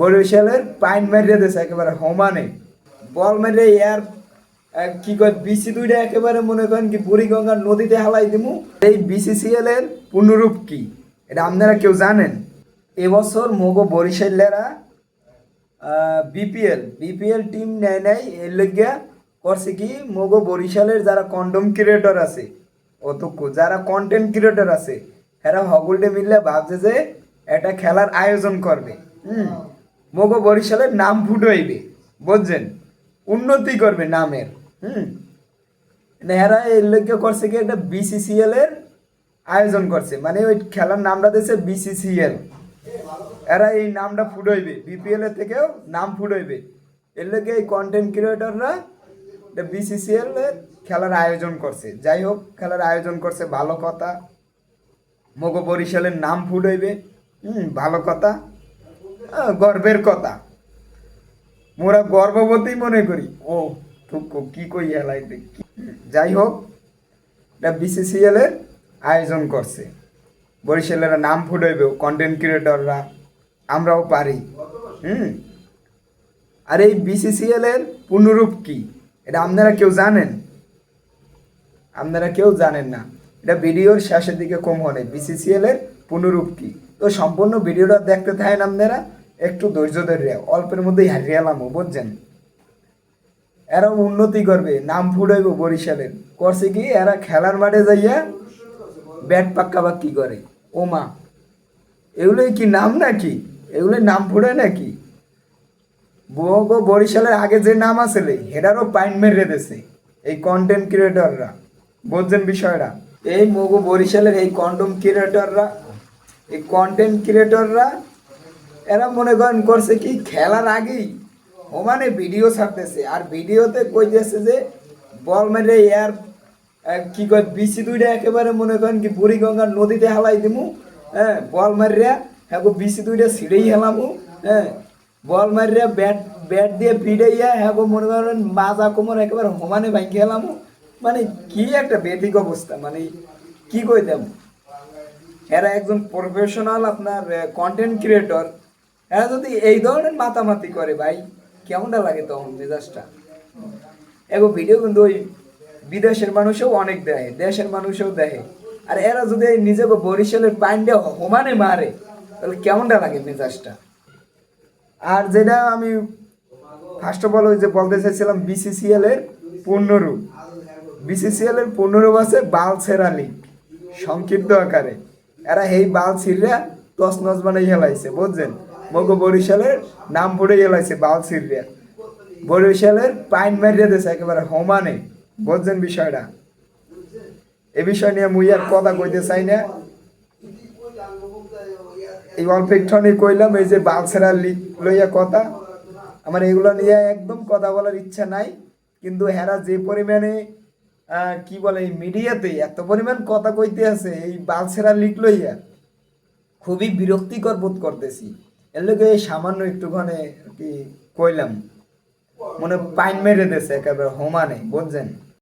বরিশালের পাইন মারিয়ে দিয়েছে, একেবারে সমানে। বল মেরে ইয়ার কি কয়, বিসি দুইটা একেবারে মনে করেন কি বুড়িগঙ্গার নদীতে হালাই দিমু। এই বিসিসিএল এর পূর্ণরূপ কি? এটা আপনারা কেউ জানেন? এবছর মগো বরিশালেরা বিপিএল বিপিএল টিম নেয় নাই, এর লেগিয়া করছে কি, মগো বরিশালের যারা কন্ডম ক্রিয়েটর আছে অতক্ষ যারা কন্টেন্ট ক্রিয়েটর আছে, এরা হগুলটে মিললে ভাবছে যে একটা খেলার আয়োজন করবে। হুম। মগো বরিশালের নাম ফুটাইবে বুঝছেন? উন্নতি করবে নামের, হুম? এরা এর লেগে করছে কি একটা বিসিসিএল এর আয়োজন করছে মানে ওই খেলার নামটা দিয়েছে বিসিসিএল এরা এই নামটা ফুটাইবে বিপিএল এর থেকেও নাম ফুটাইবে এর লেগে এই কন্টেন্ট ক্রিয়েটররা বিসিসিএল এর খেলার আয়োজন করছে। যাই হোক, খেলার আয়োজন করছে, ভালো কথা। মগো বরিশালের নাম ফুটাইবে হুম, ভালো কথা। গর্বের কথা। মোরা গর্ভবতী মনে করি। ও থুকু কি কই হেলাইতে যাই হোক, এটা বিসিসিএল এর আয়োজন করছে। বরিশালের নাম ফুটাইবে কন্টেন্ট ক্রিয়েটররা আমরাও পারি। হুম? আর এই বিসিসিএল এর পূর্ণরূপ কি? এটা আপনারা কেউ জানেন? আপনারা কেউ জানেন না। এটা ভিডিওর শেষের দিকে কম হনে বিসিসিএল এর পূর্ণরূপ কি? তো সম্পূর্ণ ভিডিওটা দেখতে থাকেন আপনারা। একটু ধৈর্য ধরে অল্পের মধ্যেই হারিয়ে এলাম বুঝছেন? এরা উন্নতি করবে, নাম ফুটাইব বরিশালের। করছে কি, এরা খেলার মাঠে যাইয়া ব্যাট পাক্কা বাক্কি করে। ও মা, এগুলোই কি নাম নাকি? এগুলোই নাম ফুটায় নাকি? বগো বরিশালের আগে যে নাম আসলে, হেডারও পাইন মেরে দিয়েছে এই কন্টেন্ট ক্রিয়েটররা বুঝছেন বিষয়টা? এই মগো বরিশালের এই কন্ডম ক্রিয়েটররা এই কন্টেন্ট ক্রিয়েটররা এরা মনে করেন করছে কি, খেলার আগেই ওমানে ভিডিও ছাড়তেছে। আর ভিডিওতে কইতেছে যে, বল মেরে এয়ার কি কয় বিসি দুইটা একেবারে মনে করেন কি বুড়িগঙ্গার নদীতে হালাই দিমু হ্যাঁ বল মারিয়া হ্যাঁ বিসি দুইটা ছিঁড়েই হেলামু হ্যাঁ বল মারিয়া ব্যাট ব্যাট দিয়ে পিড়াইয়া হ্যাঁ মনে করেন মাজা কোমর একেবারে সমানে ভাঙ্গি হেলামু। মানে কি একটা বেদিক অবস্থা মানে কি কই দেব এরা একজন প্রফেশনাল আপনার কন্টেন্ট ক্রিয়েটর এরা যদি এই ধরনের মাতামাতি করে ভাই, কেমনটা লাগে তখন মেজাজটা? ভিডিও কিন্তু ওই বিদেশের মানুষও অনেক দেশের মানুষও দেখে। আর এরা যদি নিজেকে বরিশালের মারে, তাহলে কেমনটা লাগে মেজাজটা? আর যেটা আমি ফার্স্ট অফ অল ওই যে বলতে চাইছিলাম বিসিসিএল এর পূর্ণরূপ। বিসিসিএল এর পূর্ণরূপ আছে বালসেরা লিগ সংক্ষিপ্ত আকারে। এরা এই বাল ছিড়রা তসনস বানাই হেলাইছে, বুঝছেন? মগো বরিশালের নাম পড়ে বাল ছিড়রা বরিশালের পাইন মারিয়ে দিয়েছে, একেবারে সমানে বুঝছেন বিষয়টা? এ বিষয় নিয়ে মুই আর কথা কইতে চাই না। এই অল্প একটুখানি কইলাম, এই যে বালসেরা লইয়া কথা। আমার এগুলো নিয়ে একদম কথা বলার ইচ্ছা নাই। কিন্তু হেরা যে পরিমাণে কি বলে, এই মিডিয়াতে এত পরিমাণ কথা কইতে আছে, এই বালসেরা লিগ লইয়া, খুবই বিরক্তিকর বোধ করতেছি। এর লোকে সামান্য একটুখানে কি কইলাম। মনে পাইন মেরে দিয়েছে একেবারে হোমানে বুঝছেন?